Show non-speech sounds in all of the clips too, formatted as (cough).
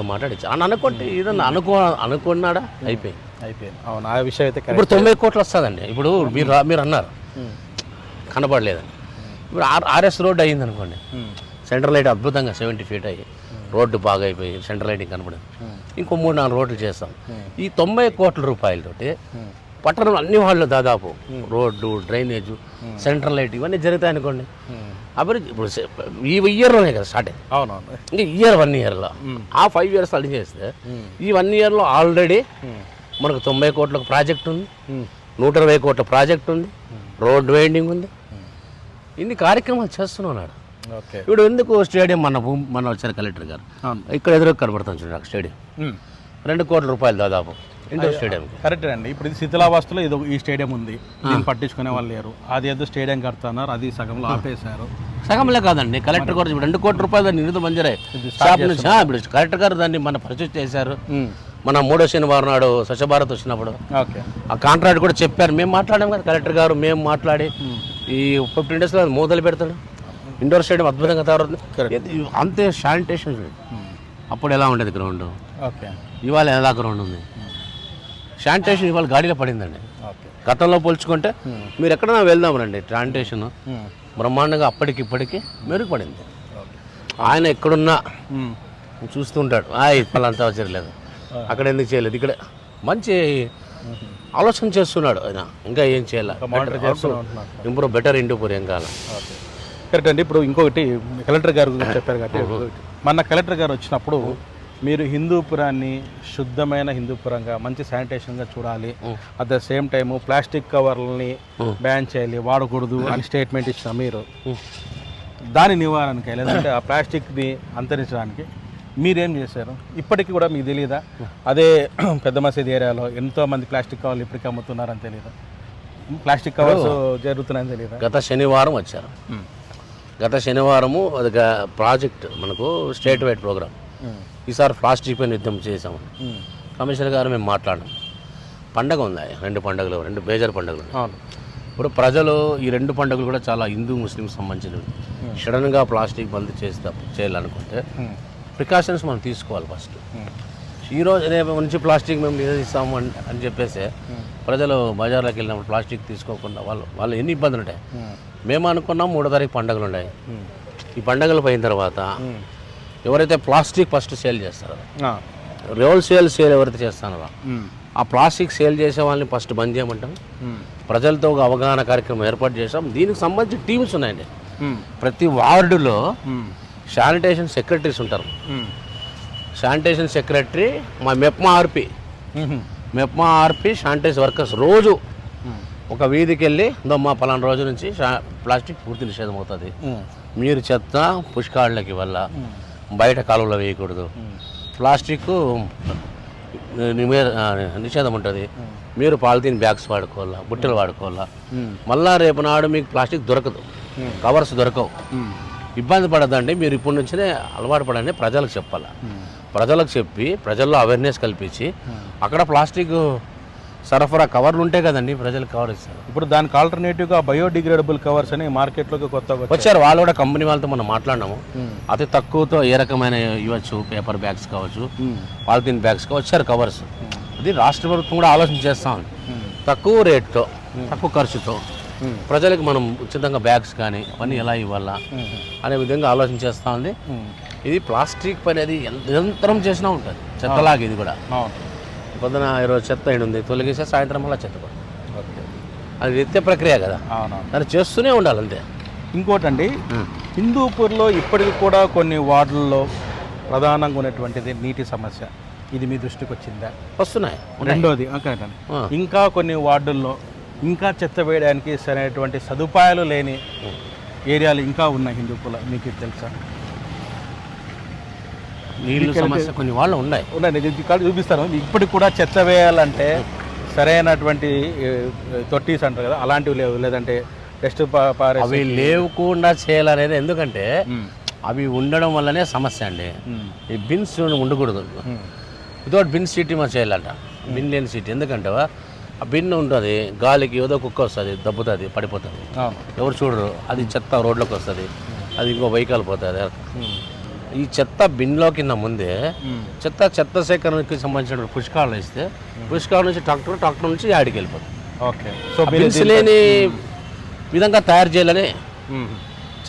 మాట్లాడచ్చు. అని అనుకుంటే ఏదన్నా అనుకో అనుకున్నాడా? అయిపోయింది. అయిపోయింది. అవును ఆ విషయం అయితే ఇప్పుడు తొంభై కోట్లు వస్తుందండి. ఇప్పుడు మీరు మీరు అన్నారు. కనపడలేదని ఇప్పుడు ఆర్ ఆర్ఎస్ రోడ్డు అయ్యింది అనుకోండి సెంట్రల్ లైట్ అద్భుతంగా సెవెంటీ ఫీట్ అయ్యి రోడ్డు బాగా అయిపోయి సెంట్రల్ లైటింగ్ కనపడింది ఇంకో మూడు నాలుగు రోడ్లు చేస్తాం. ఈ తొంభై కోట్ల రూపాయలతోటి పట్టణం అన్ని వాళ్ళు దాదాపు. రోడ్డు డ్రైనేజ్ సెంట్రల్ లైట్ ఇవన్నీ జరుగుతాయి అనుకోండి. అభివృద్ధి ఇప్పుడు ఈ ఇయర్లోనే కదా స్టార్ట్ అయింది. అవునవును. ఇంకా ఇయర్ వన్ ఇయర్లో. ఆ ఫైవ్ ఇయర్స్ అడిగి చేస్తే ఈ వన్ ఇయర్లో ఆల్రెడీ మనకు తొంభై కోట్ల ప్రాజెక్ట్ ఉంది. నూట ఇరవై కోట్ల ప్రాజెక్ట్ ఉంది. రోడ్ వైండింగ్ ఉంది. ఇన్ని కార్యక్రమాలు చేస్తున్నాడు ఇప్పుడు ఎందుకు స్టేడియం మన భూమి మన వచ్చారు కలెక్టర్ గారు. ఇక్కడ ఎదురు కనబడుతుంది చూడండి స్టేడియం. రెండు కోట్ల రూపాయలు దాదాపు. Indoor stadium. కరెక్ట్ అండి. ఇప్పుడు ఇది శిథిలావస్థలో ఇది ఈ స్టేడియం ఉంది. దీన్ని పట్టించుకునే వాళ్ళు లేరు. అది ఏదో స్టేడియం కడుతున్నారు అది సగంలో ఆపేశారు. సగంలే కాదండి కలెక్టర్ గారు రెండు కోట్ల రూపాయలు నిధులు మంజరే ఇప్పుడు కలెక్టర్ గారు దాన్ని మన పరిచయం చేశారు. మన మూడో శనివారం నాడు స్వచ్ఛ భారత్ వచ్చినప్పుడు. ఓకే. ఆ కాంట్రాక్ట్ కూడా చెప్పారు. మేము మాట్లాడాం కదా కలెక్టర్ గారు మేము మాట్లాడి. ఈ ఫిఫ్టీన్ డేస్లో మొదలు పెడతాడు. ఇండోర్ స్టేడియం అద్భుతంగా తయారవుతుంది. అంతే శానిటేషన్ చూడండి అప్పుడు ఎలా ఉండేది గ్రౌండ్ ఓకే. ఇవాళ ఎలా గ్రౌండ్ ఉంది? శానిటేషన్ ఇవాళ గాడిలో పడిందండి. గతంలో పోల్చుకుంటే మీరు ఎక్కడైనా వెళ్దాం రండి శానిటేషన్ బ్రహ్మాండంగా అప్పటికి ఇప్పటికి మెరుగుపడింది ఆయన ఎక్కడున్నా చూస్తుంటాడు. ఆయ్ పలాంతా చేయలేదు అక్కడ ఎందుకు చేయలేదు? ఇక్కడ మంచి ఆలోచన చేస్తున్నాడు ఆయన. ఇంకా ఏం చేయాలి? ఇంప్రూవ్ బెటర్ ఇంటూపూర్ ఏం ఓకే. కరెక్ట్ అండి. ఇప్పుడు ఇంకొకటి కలెక్టర్ గారు గురించి చెప్పారు కాబట్టి. మొన్న కలెక్టర్ గారు వచ్చినప్పుడు మీరు హిందూపురాన్ని శుద్ధమైన హిందూపురంగా మంచి శానిటేషన్గా చూడాలి. At the same time plastic కవర్లని ban చేయాలి వాడకూడదు అని స్టేట్మెంట్ ఇచ్చిన మీరు. దాని నివారణకి లేదంటే ఆ ప్లాస్టిక్ని అంతరించడానికి మీరేం చేశారు? ఇప్పటికీ కూడా మీకు తెలియదా అదే (clears throat) పెద్ద మసీద్ ఏరియాలో ఎంతో మంది ప్లాస్టిక్ కవర్లు ఇప్పటికీ అమ్ముతున్నారని తెలియదా ప్లాస్టిక్ కవర్స్ జరుగుతున్నాయని తెలియదా గత శనివారం వచ్చారు. గత శనివారము అది ప్రాజెక్ట్ మనకు స్టేట్ వైడ్ ప్రోగ్రామ్. ఈసారి ప్లాస్టిక్ పైన యుద్ధం చేసామని కమిషనర్ గారు మేము మాట్లాడాం. పండగ ఉంది రెండు పండుగలు రెండు మేజర్ పండుగలు ఇప్పుడు ప్రజలు ఈ రెండు పండుగలు కూడా చాలా హిందూ ముస్లిం సంబంధించినవి సడన్గా ప్లాస్టిక్ బంద్ చేస్తే చేయాలనుకుంటే ప్రికాషన్స్ మనం తీసుకోవాలి ఫస్ట్. ఈ రోజు రేపు నుంచి ప్లాస్టిక్ మేము నిరోధిస్తాము అని అని చెప్పేసి ప్రజలు బజార్లోకి వెళ్ళినప్పుడు ప్లాస్టిక్ తీసుకోకుండా వాళ్ళు వాళ్ళు ఎన్ని ఇబ్బందులు ఉంటాయి? మేము. అనుకున్నాం మూడో తారీఖు పండుగలు ఉన్నాయి. ఈ పండుగలు పోయిన తర్వాత ఎవరైతే ప్లాస్టిక్ ఫస్ట్ సేల్ చేస్తారో రోల్ సేల్ సేల్ ఎవరైతే చేస్తున్నారో ఆ ప్లాస్టిక్ సేల్ చేసే వాళ్ళని ఫస్ట్ బంద్ చేయమంటాం. ప్రజలతో ఒక అవగాహన కార్యక్రమం ఏర్పాటు చేసాం దీనికి సంబంధించి టీమ్స్ ఉన్నాయండి. ప్రతి వార్డులో శానిటేషన్ సెక్రటరీస్ ఉంటారు. శానిటేషన్ సెక్రటరీ మా MEPMA RP. MEPMA RP sanitize workers రోజు ఒక వీధికి వెళ్ళి మా పలానా రోజు నుంచి ప్లాస్టిక్ పూర్తి నిషేధం అవుతుంది మీరు చెత్త పుష్కాళ్ళకి వల్ల బయట కాలువలో వేయకూడదు. ప్లాస్టిక్ నిషేధం ఉంటుంది. మీరు పాలిథీన్ బ్యాగ్స్ వాడుకోవాలా బుట్టలు వాడుకోవాలా? మళ్ళా రేపు నాడు మీకు ప్లాస్టిక్ దొరకదు. కవర్స్ దొరకవు. ఇబ్బంది పడదండి మీరు ఇప్పటి నుంచే అలవాటు పడండి ప్రజలకు చెప్పాలి? ప్రజలకు చెప్పి ప్రజల్లో అవేర్నెస్ కల్పించి అక్కడ ప్లాస్టిక్ సరఫరా కవర్లు ఉంటాయి కదండి ప్రజలకు కవర్ ఇస్తారు. ఇప్పుడు దానికి ఆల్టర్నేటివ్గా బయోడిగ్రేడబుల్ కవర్స్ అని మార్కెట్లోకి కొత్తగా వచ్చాయి. వచ్చారు వాళ్ళు కూడా కంపెనీ వాళ్ళతో మనం మాట్లాడినాము. అతి తక్కువతో ఏ రకమైన ఇవ్వచ్చు పేపర్ బ్యాగ్స్ కావచ్చు పాలిథిన్ బ్యాగ్స్ కావచ్చు వచ్చారు కవర్స్. అది రాష్ట్ర ప్రభుత్వం కూడా ఆలోచన చేస్తా ఉంది. తక్కువ రేట్తో తక్కువ ఖర్చుతో ప్రజలకు మనం ఉచితంగా బ్యాగ్స్ కానీ అవన్నీ ఎలా ఇవ్వాలా అనే విధంగా ఆలోచన చేస్తూ ఉంది. ఇది ప్లాస్టిక్ పని అది నిరంతరం చేసినా ఉంటుంది. చెత్తలాగా ఇది కూడా. పొద్దున ఈరోజు చెత్త అయి ఉంది. తొలగిస్తే సాయంత్రం మళ్ళీ చెత్త ఓకే అది నిత్య ప్రక్రియ కదా. దాన్ని చేస్తూనే ఉండాలి అంతే. ఇంకోటండి హిందూపూర్లో ఇప్పటికి కూడా కొన్ని వార్డుల్లో ప్రధానంగా ఉన్నటువంటిది నీటి సమస్య. ఇది మీ దృష్టికి వచ్చిందా? వస్తున్నాయి. రెండోది. ఇంకా కొన్ని వార్డుల్లో ఇంకా చెత్త వేయడానికి సరైనటువంటి సదుపాయాలు లేని ఏరియాలు ఇంకా ఉన్నాయి హిందూపూర్లో. మీకు తెలుసా? నీళ్ళు సమస్య కొన్ని వాళ్ళు ఉన్నాయి. నేను చూపిస్తాను. ఇప్పటికి కూడా చెత్త వేయాలంటే సరైనటువంటి తొట్టీస్ అంటారు కదా అలాంటివి లేవు. లేదంటే పారే అవి లేకుండా చేయాలనేది ఎందుకంటే అవి ఉండడం వల్లనే సమస్య అండి. ఈ బిన్స్ ఉండకూడదు. వితౌట్ బిన్ సీటీ మనం చేయాలంట. బిన్ లేని సీటీ ఎందుకంటే ఆ బిన్ ఉంటుంది గాలికి ఏదో కుక్క వస్తుంది దబ్బుతుంది పడిపోతుంది. ఎవరు చూడరు అది చెత్త రోడ్లోకి వస్తుంది అది ఇంకో వెహికల్ పోతుంది. ఈ చెత్త బిన్లో కింద ముందే చెత్త చెత్త సేకరణకి సంబంధించిన పుష్కాలు ఇస్తే పుష్కాల నుంచి ట్రాక్టర్ ట్రాక్టర్ నుంచి యాడికి వెళ్ళిపోతుంది. ఓకే. సో బిన్స్ లేని విధంగా తయారు చేయాలని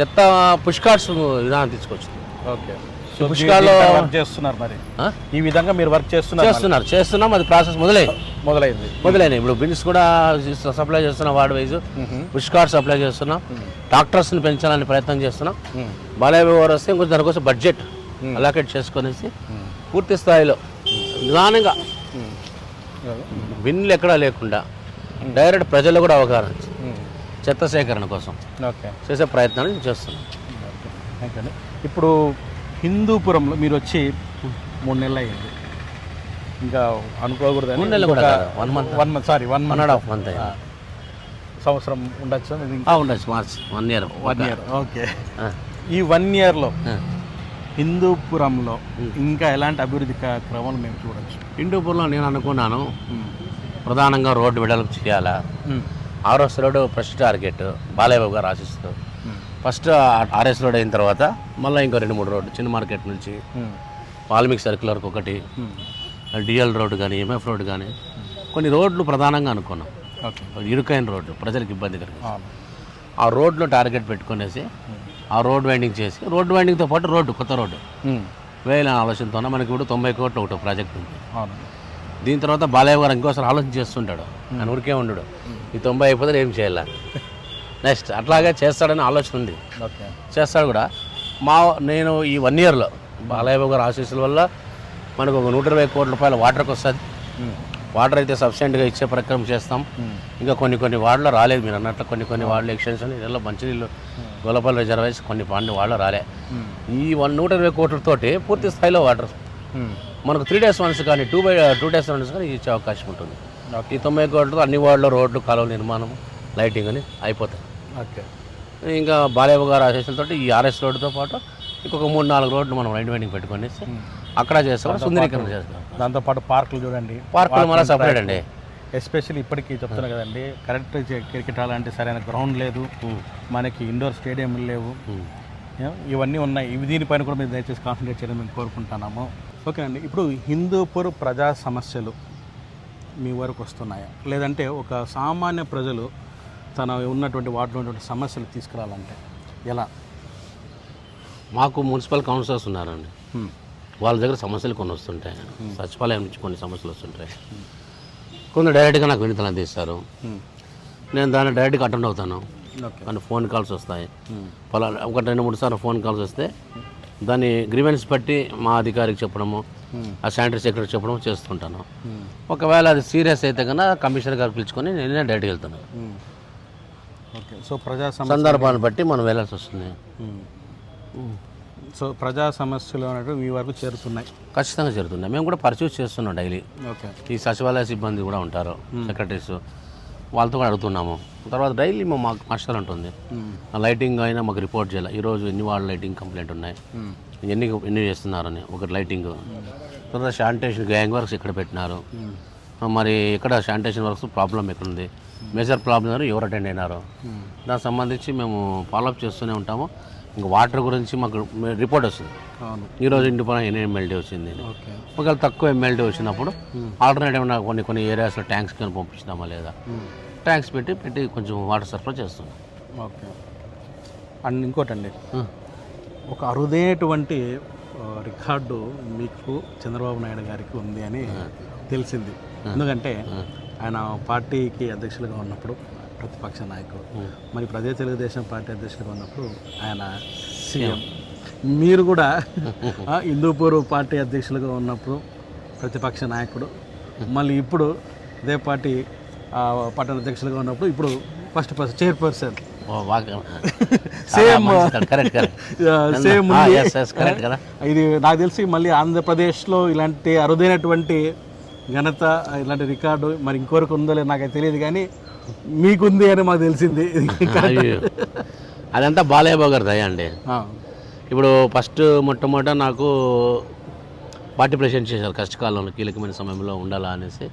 చెత్త పుష్కార్స్ విధానం తీసుకొచ్చింది. ఓకే. పుష్కాల్లో- చేస్తున్నారు మరి? ఈ విధంగా మీరు వర్క్ చేస్తున్నారు. చేస్తున్నారు చేస్తున్నాం అది ప్రాసెస్ మొదలైంది. మొదలైంది. మొదలైనవి. ఇప్పుడు బిన్స్ కూడా సప్లై చేస్తున్నాం వార్డ్ వైజ్ పుష్కార్ సప్లై చేస్తున్నాం. డాక్టర్స్ని పెంచాలని ప్రయత్నం చేస్తున్నాం. బాలయ్య వారు వస్తే ఇంకొంచెం దానికోసం బడ్జెట్ అలాకేట్ చేసుకొనేసి పూర్తి స్థాయిలో నిదానంగా బిన్లు ఎక్కడా లేకుండా డైరెక్ట్ ప్రజల్లో కూడా అవగాహన. చెత్త సేకరణ కోసం చేసే ప్రయత్నాలు చేస్తున్నాం. ఇప్పుడు హిందూపురంలో మీరు వచ్చి మూడు నెలలు అయ్యింది. ఇంకా నెలలు కూడా one month. One month sorry one one month and half month సంవత్సరం ఉండొచ్చు? ఉండొచ్చు March one year one year okay ఈ వన్ ఇయర్లో హిందూపురంలో ఇంకా ఎలాంటి అభివృద్ధి క్రమాలు మేము చూడొచ్చు? ఇండోపూర్లో నేను అనుకున్నాను ప్రధానంగా రోడ్డు వెడల్పు చేయాలా? RS road first target Balayya garu ఆశిస్తూ. ఫస్ట్ ఆర్ఎస్ రోడ్ అయిన తర్వాత మళ్ళీ ఇంకో రెండు మూడు రోడ్డు చిన్న మార్కెట్ నుంచి వాల్మీకి సర్కిల్ వరకు ఒకటి. డిఎల్ రోడ్ కానీ ఎంఎఫ్ రోడ్ కానీ కొన్ని రోడ్లు ప్రధానంగా అనుకున్నాం. ఓకే. ఇరుకైన రోడ్లు ప్రజలకు ఇబ్బంది కలిగి ఆ రోడ్లో టార్గెట్ పెట్టుకునేసి ఆ రోడ్ వైండింగ్ చేసి రోడ్ వైండింగ్తో పాటు రోడ్డు కొత్త రోడ్డు. వేయాలని ఆలోచనతోనే మనకి ఇప్పుడు తొంభై కోట్లు ఒకటి ప్రాజెక్ట్ ఉంది. దీని తర్వాత బాలయ్య గారు ఇంకోసారి ఆలోచన చేస్తుంటాడు. ఆయన ఊరికే ఉండడు. ఈ తొంభై అయిపోతే ఏం చేయాల? నెక్స్ట్ అట్లాగే చేస్తాడని ఆలోచన ఉంది. చేస్తాడు కూడా. మా నేను ఈ వన్ ఇయర్లో బాలయ్య గారు ఆశీస్సుల వల్ల మనకు ఒక నూట ఇరవై కోట్ల రూపాయల వాటర్కి వస్తుంది వాటర్ అయితే సఫిషియెంట్గా ఇచ్చే ప్రక్రమం చేస్తాం. ఇంకా కొన్ని కొన్ని వార్డులో రాలేదు మీరు అన్నట్లు కొన్ని కొన్ని వార్డులు ఎక్స్టెన్షన్ ఇళ్ళలో మంచినీళ్ళు గొల్లపల్లి రిజర్వాయర్స్ కొన్ని పాండి వాళ్ళు రాలే. ఈ వన్ నూట ఇరవై కోట్లతోటి పూర్తి స్థాయిలో వాటర్ మనకు త్రీ డేస్ వన్స్ కానీ two by two days once కానీ ఇచ్చే అవకాశం ఉంటుంది. ఈ తొంభై కోట్లతో అన్ని వార్డులో రోడ్లు కాలువ నిర్మాణం లైటింగ్ అని అయిపోతాయి. ఓకే. ఇంకా బాలయ్య గారు ఆశీస్సులతో ఈ ఆర్ఎస్ రోడ్డుతో పాటు ఇంకొక మూడు నాలుగు రోడ్లు మనం రైట్ వెండింగ్ పెట్టుకొని అక్కడ చేస్తాం సుందరీకరణ చేస్తాం. దాంతోపాటు పార్కులు చూడండి. పార్కులు మళ్ళీ సపరేట్ అండి. ఎస్పెషల్లీ ఇప్పటికీ చెప్తున్నా కదండి కరెక్ట్ క్రికెట్ అలాంటి సరైన గ్రౌండ్ లేదు. మనకి ఇండోర్ స్టేడియంలు లేవు. ఇవన్నీ ఉన్నాయి. ఇవి దీనిపైన కూడా మీరు దయచేసి కాన్సన్ట్రేట్ చేయడం మేము కోరుకుంటున్నాము. ఓకే అండి ఇప్పుడు హిందూపూర్ ప్రజా సమస్యలు మీ వరకు వస్తున్నాయా? లేదంటే ఒక సామాన్య ప్రజలు తన ఉన్నటువంటి వాటిలో ఉన్నటువంటి సమస్యలు తీసుకురావాలంటే ఎలా? మాకు మున్సిపల్ కౌన్సిలర్స్ ఉన్నారండి. వాళ్ళ దగ్గర సమస్యలు కొన్ని వస్తుంటాయి. సచివాలయం నుంచి కొన్ని సమస్యలు వస్తుంటాయి. కొందరు డైరెక్ట్గా నాకు వినతలు అందిస్తారు. నేను దాన్ని డైరెక్ట్గా అటెండ్ అవుతాను. కానీ ఫోన్ కాల్స్ వస్తాయి. పలానా ఒక రెండు మూడు సార్లు ఫోన్ కాల్స్ వస్తే దాన్ని గ్రీవెన్స్ బట్టి మా అధికారికి చెప్పడము ఆ శానిటరీ సెక్రటరీ చెప్పడం చేస్తుంటాను. ఒకవేళ అది సీరియస్ అయితే కన్నా కమిషనర్ గారు పిలుచుకొని నేనే డైరెక్ట్గా వెళ్తాను. ఓకే. సో ప్రజా సందర్భాన్ని బట్టి మనం వెళ్ళాల్సి వస్తుంది. సో ప్రజా సమస్యలు అనేవి మీ వరకు చేరుతున్నాయి. ఖచ్చితంగా జరుగుతుంది మేము కూడా పర్చేస్ చేస్తున్నాం డైలీ. ఓకే. ఈ సచివాలయ సిబ్బంది కూడా ఉంటారు సెక్రటరీస్. వాళ్ళతో కూడా అడుగుతున్నాము. తర్వాత డైలీ మా మాకు మాస్టర్ ఉంటుంది ఆ లైటింగ్ అయినా మాకు రిపోర్ట్ చేయాలి. ఈరోజు ఎన్ని వాళ్ళ లైటింగ్ కంప్లైంట్ ఉన్నాయి? ఎన్ని ఎన్ని చేస్తున్నారని ఒకటి లైటింగ్. తర్వాత శానిటేషన్ గ్యాంగ్ వర్క్స్ ఎక్కడ పెట్టినారు. మరి ఎక్కడ శానిటేషన్ వర్క్స్ ప్రాబ్లం ఎక్కడ ఉంది మేజర్ ప్రాబ్లం ఎవరు అటెండ్ అయినారు? దానికి సంబంధించి మేము ఫాలోఅప్ చేస్తూనే ఉంటాము. ఇంకా వాటర్ గురించి మాకు రిపోర్ట్ వస్తుంది. ఈరోజు ఇంటి పైన ఎన్ని ఎమ్మెల్టీ వచ్చింది ఒకవేళ తక్కువ ఎమ్మెల్టీ వచ్చినప్పుడు ఆల్టర్నేటివ్ కొన్ని కొన్ని ఏరియాస్లో ట్యాంక్స్ కానీ పంపించినామా లేదా? ట్యాంక్స్ పెట్టి పెట్టి కొంచెం వాటర్ సరఫరా చేస్తున్నాం. ఓకే. అండ్ ఇంకోటండి. ఒక అరుదైనటువంటి రికార్డు మీకు చంద్రబాబు నాయుడు గారికి ఉంది అని తెలిసింది. ఎందుకంటే ఆయన పార్టీకి అధ్యక్షులుగా ఉన్నప్పుడు ప్రతిపక్ష నాయకుడు. మరి ప్రజా తెలుగుదేశం పార్టీ అధ్యక్షులుగా ఉన్నప్పుడు ఆయన సీఎం. మీరు కూడా హిందూపూర్ పార్టీ అధ్యక్షులుగా ఉన్నప్పుడు ప్రతిపక్ష నాయకుడు. మళ్ళీ ఇప్పుడు అదే పార్టీ పట్టణ అధ్యక్షులుగా ఉన్నప్పుడు ఇప్పుడు first first chairperson same same ఇది నాకు తెలిసి మళ్ళీ ఆంధ్రప్రదేశ్లో ఇలాంటి అరుదైనటువంటి ఘనత ఇలాంటి రికార్డు మరి ఇంకొరకు ఉందో లేదో నాకైతే తెలియదు కానీ మీకుంది అని మాకు తెలిసింది. అదంతా బాలయ్య గారి దయ అండి. ఇప్పుడు ఫస్ట్ మొట్టమొదట నాకు పార్టీ ప్రెసిడెంట్ చేశారు. కష్టకాలంలో కీలకమైన సమయంలో ఉండాలా అనేసి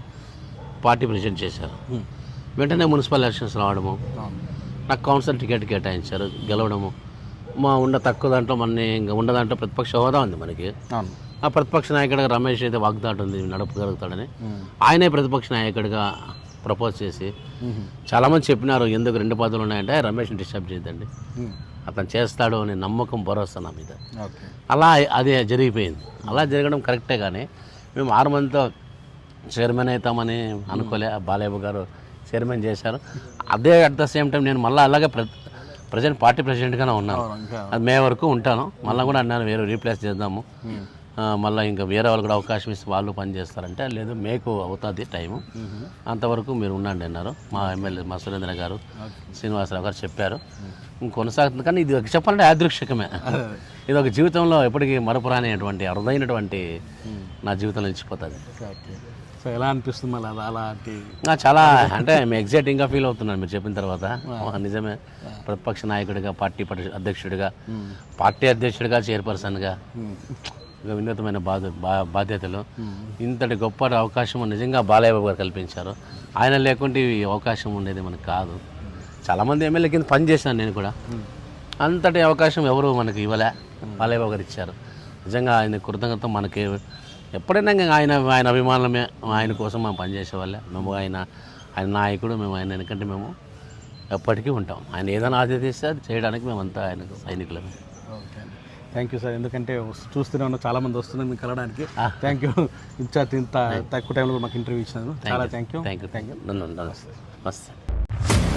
పార్టీ ప్రెసిడెంట్ చేశారు. వెంటనే మున్సిపల్ ఎలక్షన్స్ రావడము. నాకు కౌన్సిల్ టికెట్ కేటాయించారు గెలవడము. మా ఉన్న తక్కువ దాంట్లో మన ఇంకా ఉన్న దాంట్లో ప్రతిపక్ష హోదా ఉంది మనకి. ఆ ప్రతిపక్ష నాయకుడిగా రమేష్ అయితే వాగ్దాటు ఉంది నడపగలుగుతాడని. ఆయనే ప్రతిపక్ష నాయకుడిగా ప్రపోజ్ చేసి. చాలామంది చెప్పినారు ఎందుకు రెండు పదవులు ఉన్నాయంటే రమేష్ని డిస్టర్బ్ చేయదండి అతను చేస్తాడు అనే నమ్మకం భరోసా నా మీద. అలా అది జరిగిపోయింది. అలా జరగడం కరెక్టే కానీ మేము ఆరు మందితో చైర్మన్ అవుతామని అనుకోలే. బాలయ్య గారు చైర్మన్ చేశారు. అదే అట్ ద సేమ్ టైం నేను మళ్ళీ అలాగే ప్ర ప్రజెంట్ పార్టీ ప్రెసిడెంట్గానే ఉన్నాను. అది మే వరకు ఉంటాను. మళ్ళీ కూడా అన్నాను వేరే రీప్లేస్ చేద్దాము. మళ్ళీ ఇంకా వేరే వాళ్ళు కూడా అవకాశం ఇస్తే వాళ్ళు పని చేస్తారంటే లేదు మేకు అవుతుంది టైము. అంతవరకు మీరు ఉండండి అన్నారు. మా ఎమ్మెల్యే మా సురేంద్ర గారు శ్రీనివాసరావు గారు చెప్పారు. కొనసాగుతుంది. కానీ ఇది చెప్పాలంటే యాదృక్షికమే. (laughs) ఇది ఒక జీవితంలో ఎప్పటికీ మరపురానిటువంటి అరుదైనటువంటి నా జీవితంలో నిలిచిపోతుంది. సో ఎలా అనిపిస్తుంది మళ్ళీ అలా అలాంటి చాలా అంటే మేము ఎగ్జైటింగ్గా ఫీల్ అవుతున్నాను మీరు చెప్పిన తర్వాత. ఆ, నిజమే. ప్రతిపక్ష నాయకుడిగా పార్టీ అధ్యక్షుడిగా పార్టీ అధ్యక్షుడిగా చైర్పర్సన్గా. వినూతమైన బాధ బా- బాధ్యతలు. ఇంతటి గొప్ప అవకాశం నిజంగా బాలయ్యబాబు గారు కల్పించారు. ఆయన లేకుంటే ఈ అవకాశం ఉండేది మనకు కాదు. చాలామంది ఎమ్మెల్యే కింద పని చేశాను నేను కూడా. అంతటి అవకాశం ఎవరు మనకి ఇవ్వలే. బాలయ్య గారు ఇచ్చారు. నిజంగా ఆయన కృతజ్ఞత మనకి ఎప్పుడైనా ఆయన ఆయన అభిమానమే ఆయన కోసం మేము పనిచేసే వాళ్ళే మేము ఆయన ఆయన నాయకుడు మేము ఆయన ఎందుకంటే మేము ఎప్పటికీ ఉంటాం. ఆయన ఏదైనా ఆదేశిస్తే అది చేయడానికి మేమంతా ఆయనకు సైనికులమే. ఓకే థ్యాంక్ యూ సార్ ఎందుకంటే చూస్తూనే ఉన్నా చాలా మంది వస్తున్నారు మీకు కలవడానికి థ్యాంక్ యూ ఇంత ఇంత తక్కువ టైంలో మాకు ఇంటర్వ్యూ ఇచ్చినందుకు చాలా thank you thank you thank you నమస్తే